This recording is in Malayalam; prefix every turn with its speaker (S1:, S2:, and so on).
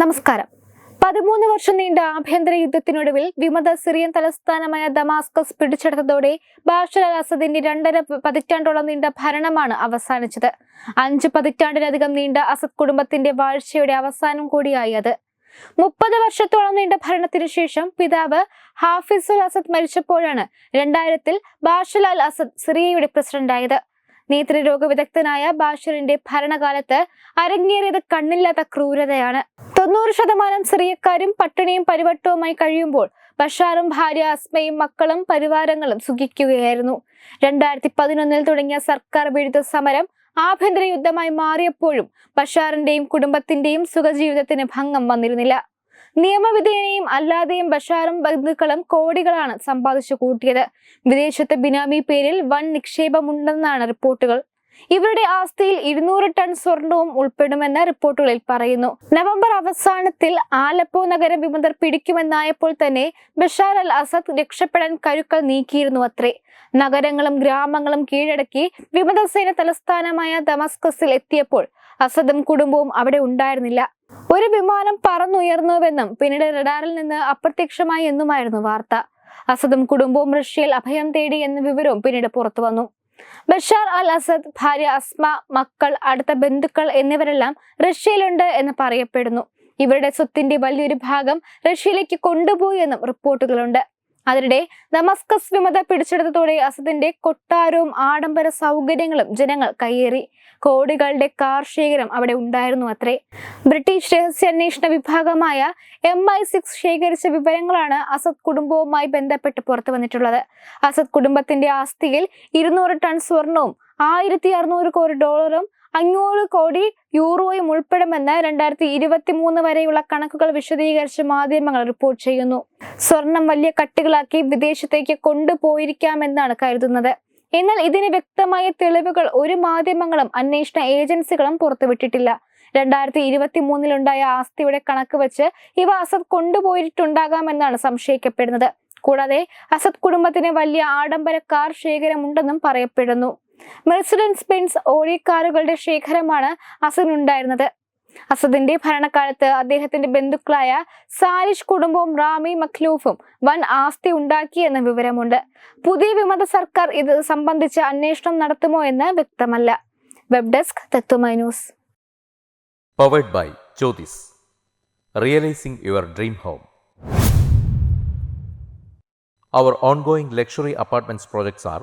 S1: നമസ്കാരം. പതിമൂന്ന് വർഷം നീണ്ട ആഭ്യന്തര യുദ്ധത്തിനൊടുവിൽ വിമത സിറിയൻ തലസ്ഥാനമായ ദമാസ്കസ് പിടിച്ചെടുത്തതോടെ ബാഷർ അൽ അസദിന്റെ രണ്ടര പതിറ്റാണ്ടോളം നീണ്ട ഭരണമാണ് അവസാനിച്ചത്. അഞ്ച് പതിറ്റാണ്ടിലധികം നീണ്ട അസദ് കുടുംബത്തിന്റെ വാഴ്ചയുടെ അവസാനം കൂടിയായി അത്. മുപ്പത് വർഷത്തോളം നീണ്ട ഭരണത്തിനു ശേഷം പിതാവ് ഹാഫിസുൽ അസദ് മരിച്ചപ്പോഴാണ് രണ്ടായിരത്തിൽ ബാഷർ അൽ അസദ് സിറിയയുടെ പ്രസിഡന്റായത്. നേത്രരോഗ വിദഗ്ധനായ ബാഷറിന്റെ ഭരണകാലത്ത് അരങ്ങേറിയത് കണ്ണില്ലാത്ത ക്രൂരതയാണ്. തൊണ്ണൂറ് ശതമാനം സിറിയക്കാരും പട്ടിണിയും പരിവട്ടവുമായി കഴിയുമ്പോൾ ബഷാറും ഭാര്യ അസ്മയും മക്കളും പരിവാരങ്ങളും സുഖിക്കുകയായിരുന്നു. രണ്ടായിരത്തി പതിനൊന്നിൽ തുടങ്ങിയ സർക്കാർ വിരുദ്ധ സമരം ആഭ്യന്തര യുദ്ധമായി മാറിയപ്പോഴും ബഷാറിന്റെയും കുടുംബത്തിന്റെയും സുഖജീവിതത്തിന് ഭംഗം വന്നിരുന്നില്ല. നിയമവിധേയനെയും അല്ലാതെയും ബഷാറും ബന്ധുക്കളും കോടികളാണ് സമ്പാദിച്ചു കൂട്ടിയത്. വിദേശത്തെ ബിനാമി പേരിൽ വൻ നിക്ഷേപമുണ്ടെന്നാണ് റിപ്പോർട്ടുകൾ. ഇവരുടെ ആസ്തിയിൽ ഇരുന്നൂറ് ടൺ സ്വർണവും ഉൾപ്പെടുമെന്ന് റിപ്പോർട്ടുകളിൽ പറയുന്നു. നവംബർ അവസാനത്തിൽ ആലപ്പോ നഗരം വിമതർ പിടിക്കുമെന്നായപ്പോൾ തന്നെ ബഷാർ അൽ അസദ് രക്ഷപ്പെടാൻ കരുക്കൾ നീക്കിയിരുന്നു അത്രേ. നഗരങ്ങളും ഗ്രാമങ്ങളും കീഴടക്കി വിമതസേന തലസ്ഥാനമായ ദമസ്കസിൽ എത്തിയപ്പോൾ അസദും കുടുംബവും അവിടെ ഉണ്ടായിരുന്നില്ല. ഒരു വിമാനം പറന്നുയർന്നുവെന്നും പിന്നീട് റഡാറിൽ നിന്ന് അപ്രത്യക്ഷമായി എന്നുമായിരുന്നു വാർത്ത. അസദും കുടുംബവും റഷ്യയിൽ അഭയം തേടി എന്ന വിവരവും പിന്നീട് പുറത്തു വന്നു. ബഷാർ അൽ അസദ് ഭാര്യ അസ്മ മക്കൾ അടുത്ത ബന്ധുക്കൾ എന്നിവരെല്ലാം റഷ്യയിലുണ്ട് എന്ന് പറയപ്പെടുന്നു. ഇവരുടെ സ്വത്തിന്റെ വലിയൊരു ഭാഗം റഷ്യയിലേക്ക് കൊണ്ടുപോയി എന്നും റിപ്പോർട്ടുകളുണ്ട്. അതിനിടെ നമസ്കസ് വിമത പിടിച്ചെടുത്തതോടെ അസദിന്റെ കൊട്ടാരവും ആഡംബര സൗകര്യങ്ങളും ജനങ്ങൾ കയ്യേറി. കോടികളുടെ കാർ ശേഖരം അവിടെ ഉണ്ടായിരുന്നു അത്രേ. ബ്രിട്ടീഷ് രഹസ്യാന്വേഷണ വിഭാഗമായ എം ഐ സിക്സ് ശേഖരിച്ച വിവരങ്ങളാണ് അസദ് കുടുംബവുമായി ബന്ധപ്പെട്ട് പുറത്തു വന്നിട്ടുള്ളത്. അസദ് കുടുംബത്തിന്റെ ആസ്തിയിൽ ഇരുന്നൂറ് ടൺ സ്വർണവും ആയിരത്തി അറുന്നൂറ് കോടി ഡോളറും അഞ്ഞൂറ് കോടി യൂറോയും ഉൾപ്പെടുമെന്ന് രണ്ടായിരത്തി ഇരുപത്തി മൂന്ന് വരെയുള്ള കണക്കുകൾ വിശദീകരിച്ച് മാധ്യമങ്ങൾ റിപ്പോർട്ട് ചെയ്യുന്നു. സ്വർണം വലിയ കട്ടികളാക്കി വിദേശത്തേക്ക് കൊണ്ടുപോയിരിക്കാമെന്നാണ് കരുതുന്നത്. എന്നാൽ ഇതിന് വ്യക്തമായ തെളിവുകൾ ഒരു മാധ്യമങ്ങളും അന്വേഷണ ഏജൻസികളും പുറത്തുവിട്ടിട്ടില്ല. രണ്ടായിരത്തി ഇരുപത്തി മൂന്നിലുണ്ടായ ആസ്തിയുടെ കണക്ക് വെച്ച് ഇവ അസദ് കൊണ്ടുപോയിട്ടുണ്ടാകാമെന്നാണ് സംശയിക്കപ്പെടുന്നത്. കൂടാതെ അസദ് കുടുംബത്തിന് വലിയ ആഡംബര കാർ ശേഖരമുണ്ടെന്നും പറയപ്പെടുന്നു. മെർസിഡൻസ് ബെൻസ് ഓഡി കാറുകളുടെ ശേഖരമാണ് അസദിനുണ്ടായിരുന്നത്. അസദിന്റെ ഭരണകാലത്ത് അദ്ദേഹത്തിന്റെ ബന്ധുക്കളായ സാലിഷ് കുടുംബവും റാമി മഖ്ലൂഫും വൻ ആസ്തി ഉണ്ടാക്കിയെന്ന വിവരമുണ്ട്. പുതിയ വിമത സർക്കാർ ഇത് സംബന്ധിച്ച് അന്വേഷണം നടത്തുമോ എന്ന് വ്യക്തമല്ല. Web desk Tatwamayi news
S2: powered by Jyothis realising your dream home our ongoing luxury apartments projects are